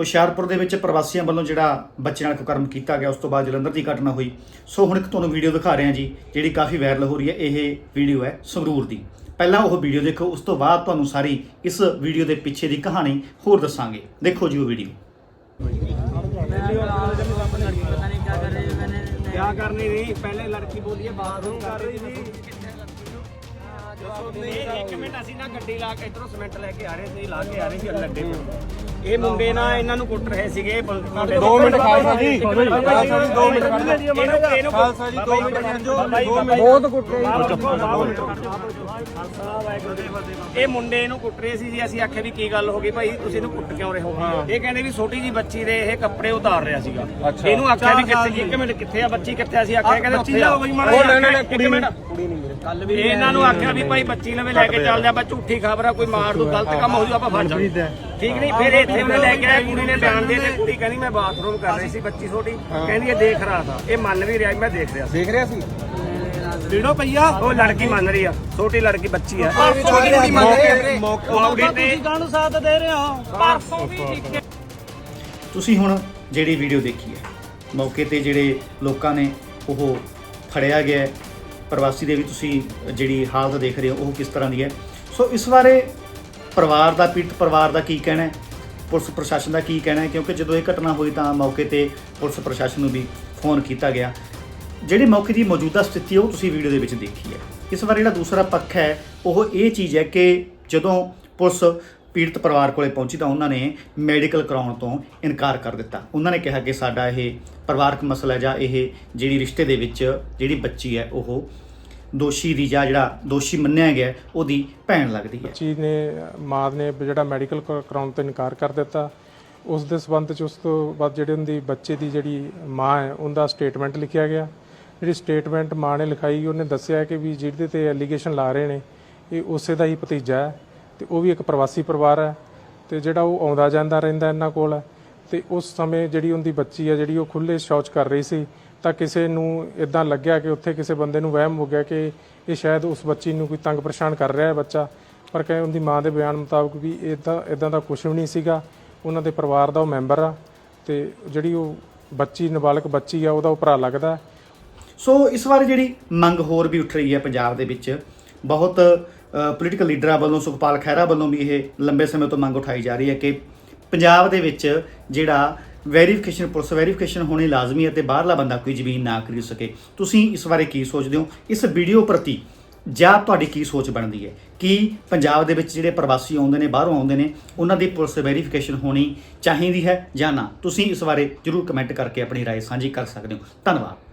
ਹੁਸ਼ਿਆਰਪੁਰ ਦੇ ਵਿੱਚ ਪ੍ਰਵਾਸੀਆਂ ਵੱਲੋਂ ਜਿਹੜਾ ਬੱਚੇ ਨਾਲ ਕੁਕਰਮ ਕੀਤਾ ਗਿਆ ਉਸ ਤੋਂ ਬਾਅਦ ਜਲੰਧਰ ਦੀ ਘਟਨਾ ਹੋਈ ਸੋ ਹੁਣ ਇੱਕ ਤੁਹਾਨੂੰ ਵੀਡੀਓ ਦਿਖਾ ਰਹੇ ਹਾਂ ਜੀ ਜਿਹੜੀ ਕਾਫੀ ਵਾਇਰਲ ਹੋ ਰਹੀ ਹੈ ਇਹ ਵੀਡੀਓ ਹੈ ਸੰਗਰੂਰ ਦੀ ਪਹਿਲਾਂ ਉਹ ਵੀਡੀਓ ਦੇਖੋ ਉਸ ਤੋਂ ਬਾਅਦ ਤੁਹਾਨੂੰ ਸਾਰੀ ਇਸ ਵੀਡੀਓ ਦੇ ਪਿੱਛੇ ਦੀ ਕਹਾਣੀ ਹੋਰ ਦੱਸਾਂਗੇ ਦੇਖੋ ਜੀ ਉਹ ਵੀਡੀਓ क्या करनी थी पहले लड़की बोली है बाथरूम कर रही थी ਇੱਕ ਮਿੰਟ ਅਸੀਂ ਨਾ ਗੱਡੀ ਲਾ ਕੇ ਇਧਰੋਂ ਸਿਮੈਂਟ ਲੈ ਕੇ ਆ ਰਹੇ ਸੀ ਲਾ ਕੇ ਆ ਰਹੇ ਸੀ ਲੱਡੇ ਤੋਂ ਇਹ ਮੁੰਡੇ ਨਾ ਇਹਨਾਂ ਨੂੰ ਕੁੱਟ ਰਹੇ ਸੀਗੇ 2 ਮਿੰਟ ਖਾਲਸਾ ਜੀ। ਖਾਲਸਾ ਜੀ 2 ਮਿੰਟ ਇਹਨੂੰ ਇਹਨੂੰ ਖਾਲਸਾ ਜੀ, ਦੋ ਮਿੰਟ ਸਮਝੋ, ਦੋ ਮਿੰਟ। ਬਹੁਤ ਕੁੱਟ ਰਹੇ ਇਹ ਮੁੰਡੇ ਨੂੰ ਕੁੱਟ ਰਹੇ ਸੀ ਜੀ ਅਸੀਂ ਆਖਿਆ ਵੀ ਕੀ ਗੱਲ ਹੋ ਗਈ ਭਾਈ ਤੁਸੀਂ ਇਹਨੂੰ ਕੁੱਟ ਕਿਉਂ ਰਹੇ ਹੋ? ਇਹ ਕਹਿੰਦੇ ਵੀ ਛੋਟੀ ਜੀ ਬੱਚੀ ਦੇ ਇਹ ਕੱਪੜੇ ਉਤਾਰ ਰਿਹਾ ਸੀਗਾ। ਇਹਨੂੰ ਆਖਿਆ ਵੀ ਕਿੱਥੇ ਇੱਕ ਮਿੰਟ ਕਿੱਥੇ ਆ ਬੱਚੀ ਕਿੱਥੇ ਆ? ਅਸੀਂ ਆਖਿਆ ਕਹਿੰਦੇ ਉੱਥੇ ਆ। ਉਹ ਨਹੀਂ, ਨਹੀਂ, ਕੁੜੀ ਇੱਕ ਮਿੰਟ। ਕੁੜੀ ਨਹੀਂ ਕੱਲ ਵੀ ਇਹਨਾਂ ਨੂੰ ਆਖਿਆ ਵੀ ਭਾਈ ਬੱਚੀ ਲਵੇ ਲੈ ਕੇ ਚੱਲ ਜਾ ਬਾ ਝੂਠੀ ਖਬਰ ਆ ਕੋਈ ਮਾਰ ਦੋ ਗਲਤ ਕੰਮ ਹੋ ਜੂ ਆਪਾਂ ਫੜ ਜਾਵਾਂਗੇ ਠੀਕ ਨਹੀਂ ਫਿਰ ਇੱਥੇ ਉਹਨੇ ਲੈ ਕੇ ਆਇਆ ਕੁੜੀ ਨੇ ਬਿਆਨ ਦੇ ਤੇ ਕੁੜੀ ਕਹਿੰਦੀ ਮੈਂ ਬਾਥਰੂਮ ਕਰ ਰਹੀ ਸੀ ਬੱਚੀ ਛੋਟੀ। ਕਹਿੰਦੀ ਇਹ ਦੇਖ ਰਹਾ ਥਾ ਇਹ ਮੰਨ ਵੀ ਰਿਹਾ ਮੈਂ ਦੇਖ ਰਿਹਾ ਸੀ। ਦੇਖ ਰਿਹਾ ਸੀ? ਵੀਡੀਓ ਪਈਆ ਉਹ ਲੜਕੀ ਮੰਨ ਰਹੀ ਆ ਛੋਟੀ ਲੜਕੀ ਬੱਚੀ ਆ। ਮੌਕੇ ਮੌਕੇ ਤੇ ਨੂੰ ਸਾਥ ਦੇ ਰਹੇ ਹੋ? ਪਰਸੋਂ ਵੀ ਇੱਕ ਤੁਸੀਂ ਹੁਣ ਜਿਹੜੀ ਵੀਡੀਓ ਦੇਖੀ ਹੈ ਮੌਕੇ ਤੇ ਜਿਹੜੇ ਲੋਕਾਂ ਨੇ ਉਹ ਫੜਿਆ ਗਿਆ। ਪ੍ਰਵਾਸੀ ਦੇ ਵੀ ਤੁਸੀਂ ਜਿਹੜੀ ਹਾਲਤ ਦੇਖ ਰਹੇ ਹੋ, ਉਹ ਕਿਸ ਤਰ੍ਹਾਂ ਦੀ ਹੈ? ਸੋ ਇਸ ਬਾਰੇ ਪਰਿਵਾਰ ਦਾ, ਪੀੜਤ ਪਰਿਵਾਰ ਦਾ ਕੀ ਕਹਿਣਾ ਹੈ? ਪੁਲਿਸ ਪ੍ਰਸ਼ਾਸਨ ਦਾ ਕੀ ਕਹਿਣਾ ਹੈ? ਕਿਉਂਕਿ ਜਦੋਂ ਇਹ ਘਟਨਾ ਹੋਈ ਤਾਂ ਮੌਕੇ ਤੇ ਪੁਲਿਸ ਪ੍ਰਸ਼ਾਸਨ ਨੂੰ ਵੀ ਫੋਨ ਕੀਤਾ ਗਿਆ। ਜਿਹੜੀ ਮੌਕੇ ਦੀ ਮੌਜੂਦਾ ਸਥਿਤੀ ਹੈ, ਉਹ ਤੁਸੀਂ ਵੀਡੀਓ ਦੇ ਵਿੱਚ ਦੇਖੀ ਹੈ। ਇਸ ਵਾਰ ਜਿਹੜਾ ਦੂਸਰਾ ਪੱਖ ਹੈ, ਉਹ ਇਹ ਚੀਜ਼ ਹੈ ਕਿ ਜਦੋਂ ਪੁਲਿਸ ਪੀੜਤ ਪਰਿਵਾਰ ਕੋਲੇ ਪਹੁੰਚੀ ਤਾਂ ਉਹਨਾਂ ਨੇ ਮੈਡੀਕਲ ਕਰਾਉਣ ਤੋਂ ਇਨਕਾਰ ਕਰ ਦਿੱਤਾ। ਉਹਨਾਂ ਨੇ ਕਿਹਾ ਕਿ ਸਾਡਾ ਇਹ ਪਰਿਵਾਰਕ ਮਸਲਾ ਹੈ ਜਾਂ ਇਹ ਜਿਹੜੀ ਰਿਸ਼ਤੇ ਦੇ ਵਿੱਚ ਜਿਹੜੀ ਬੱਚੀ ਹੈ, ਉਹ ਦੋਸ਼ੀ ਦੀ ਜਾਂ ਜਿਹੜਾ ਦੋਸ਼ੀ ਮੰਨਿਆ ਗਿਆ ਉਹਦੀ ਭੈਣ ਲੱਗਦੀ ਹੈ। ਬੱਚੀ ਨੇ, ਮਾਂ ਨੇ ਜਿਹੜਾ ਮੈਡੀਕਲ ਕਰਾਉਣ ਤੋਂ ਇਨਕਾਰ ਕਰ ਦਿੱਤਾ। ਉਸ ਦੇ ਸਬੰਧ ਚ ਉਸ ਤੋਂ ਬਾਅਦ ਜਿਹੜੇ ਉਹਦੀ ਬੱਚੇ ਦੀ ਜਿਹੜੀ ਮਾਂ ਹੈ, ਉਹਦਾ ਸਟੇਟਮੈਂਟ ਲਿਖਿਆ ਗਿਆ। ਜਿਹੜੀ ਸਟੇਟਮੈਂਟ ਮਾਂ ਨੇ ਲਿਖਾਈ, ਉਹਨੇ ਦੱਸਿਆ ਕਿ ਵੀ ਜਿਹਦੇ ਤੇ ਐਲੀਗੇਸ਼ਨ ਲਾ ਰਹੇ ਨੇ, ਇਹ ਉਸੇ ਦਾ ਹੀ ਭਤੀਜਾ ਹੈ। ਤੇ ਉਹ ਵੀ ਇੱਕ ਪ੍ਰਵਾਸੀ ਪਰਿਵਾਰ ਹੈ ਤੇ ਜਿਹੜਾ ਉਹ ਆਉਂਦਾ ਜਾਂਦਾ ਰਹਿੰਦਾ ਇਹਨਾਂ ਕੋਲ ਤੇ ਉਸ ਸਮੇਂ ਜਿਹੜੀ ਉਹਦੀ ਬੱਚੀ ਹੈ, ਜਿਹੜੀ ਉਹ ਖੁੱਲੇ ਸ਼ੌਚ ਕਰ ਰਹੀ ਸੀ, ਤਾਂ ਕਿਸੇ ਨੂੰ ਇਦਾਂ ਲੱਗਿਆ ਕਿ ਉੱਥੇ ਕਿਸੇ ਬੰਦੇ ਨੂੰ ਵਹਿਮ ਹੋ ਗਿਆ ਕਿ ਇਹ ਸ਼ਾਇਦ ਉਸ ਬੱਚੀ ਨੂੰ ਕੋਈ ਤੰਗ ਪਰੇਸ਼ਾਨ ਕਰ ਰਿਹਾ ਹੈ ਬੱਚਾ। ਪਰ ਕਹੇ ਉਹਦੀ ਮਾਂ ਦੇ ਬਿਆਨ ਮੁਤਾਬਕ ਵੀ ਇਦਾਂ ਇਦਾਂ ਦਾ ਕੁਝ ਵੀ ਨਹੀਂ ਸੀਗਾ। ਉਹਨਾਂ ਦੇ ਪਰਿਵਾਰ ਦਾ ਉਹ ਮੈਂਬਰ ਆ ਤੇ ਜਿਹੜੀ ਉਹ ਬੱਚੀ, ਨਾਬਾਲਗ ਬੱਚੀ ਆ, ਉਹਦਾ ਉਹ ਭਰਾ ਲੱਗਦਾ ਸੋ ਇਸ ਵਾਰ ਜਿਹੜੀ ਮੰਗ ਹੋਰ ਵੀ ਉੱਠ ਰਹੀ ਹੈ ਪੰਜਾਬ ਦੇ ਵਿੱਚ, ਬਹੁਤ ਪੋਲੀਟੀਕਲ ਲੀਡਰਾਂ ਵੱਲੋਂ ਸੁਖਪਾਲ ਖਹਿਰਾ ਵੱਲੋਂ ਵੀ ਇਹ ਲੰਬੇ ਸਮੇਂ ਤੋਂ ਮੰਗ ਉਠਾਈ ਜਾ ਰਹੀ ਹੈ ਕਿ ਪੰਜਾਬ ਦੇ ਵਿੱਚ ਜਿਹੜਾ ਵੈਰੀਫਿਕੇਸ਼ਨ ਪੁਲਿਸ ਵੈਰੀਫਿਕੇਸ਼ਨ ਹੋਣੀ ਲਾਜ਼ਮੀ ਹੈ ਤੇ ਬਾਹਰਲਾ ਬੰਦਾ ਕੋਈ ਜ਼ਮੀਨ ਨਾ ਖਰੀਦ ਸਕੇ ਤੁਸੀਂ ਇਸ ਬਾਰੇ ਕੀ ਸੋਚਦੇ ਹੋ ਇਸ ਵੀਡੀਓ ਪ੍ਰਤੀ ਜਾਂ ਤੁਹਾਡੀ ਕੀ ਸੋਚ ਬਣਦੀ ਹੈ ਕਿ ਪੰਜਾਬ ਦੇ ਵਿੱਚ ਜਿਹੜੇ ਪ੍ਰਵਾਸੀ ਆਉਂਦੇ ਨੇ ਬਾਹਰੋਂ ਆਉਂਦੇ ਨੇ ਉਹਨਾਂ ਦੀ ਪੁਲਿਸ ਵੈਰੀਫਿਕੇਸ਼ਨ ਹੋਣੀ ਚਾਹੀਦੀ ਹੈ ਜਾਂ ਨਾ ਤੁਸੀਂ ਇਸ ਬਾਰੇ ਜਰੂਰ ਕਮੈਂਟ ਕਰਕੇ ਆਪਣੀ رائے ਸਾਂਝੀ ਕਰ ਸਕਦੇ ਹੋ ਧੰਨਵਾਦ